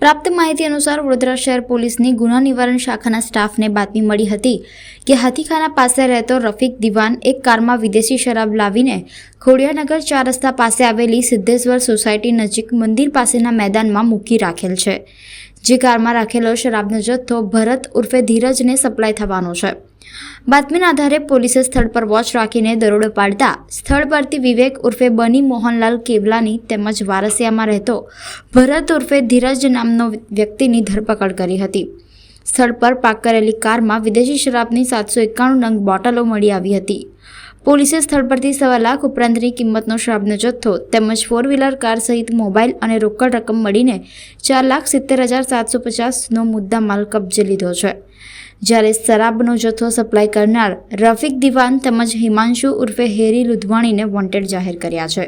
પ્રાપ્ત માહિતી અનુસાર વડોદરા શહેર પોલીસની ગુના નિવારણ શાખાના સ્ટાફને બાતમી મળી હતી કે હાથીખાના પાસે રહેતો રફીક દિવાન એક કારમાં વિદેશી શરાબ લાવીને ખોડિયાનગર ચાર રસ્તા પાસે આવેલી સિદ્ધેશ્વર સોસાયટી નજીક મંદિર પાસેના મેદાનમાં મૂકી રાખેલ છે. જે કારમાં રાખેલો શરાબનો જથ્થો ભરત ઉર્ફે ધીરજને સપ્લાય થવાનો છે. બાતમીના આધારે પોલીસે સ્થળ પર વોચ રાખીને દરોડો પાડતા સ્થળ પરથી વિવેક ઉર્ફે બની મોહનલાલ કેવલાની તેમજ વારસિયામાં રહેતો ભરત ઉર્ફે ધીરજ નામનો વ્યક્તિની ધરપકડ કરી હતી. સ્થળ પર પાક કરેલી કારમાં વિદેશી શરાબની સાતસો એકાણું નંગ બોટલો મળી આવી હતી. પોલીસે સ્થળ પરથી સવા લાખ ઉપરાંતની કિંમતનો શરાબનો જથ્થો તેમજ ફોર વ્હીલર કાર સહિત મોબાઈલ અને રોકડ રકમ મળીને ચાર લાખ સિત્તેર હજાર સાતસો પચાસનો મુદ્દા માલ કબજે લીધો છે. જ્યારે શરાબનો જથ્થો સપ્લાય કરનાર રફીક દિવાન તેમજ હિમાંશુ ઉર્ફે હેરી લુધવાણીને વોન્ટેડ જાહેર કર્યા છે.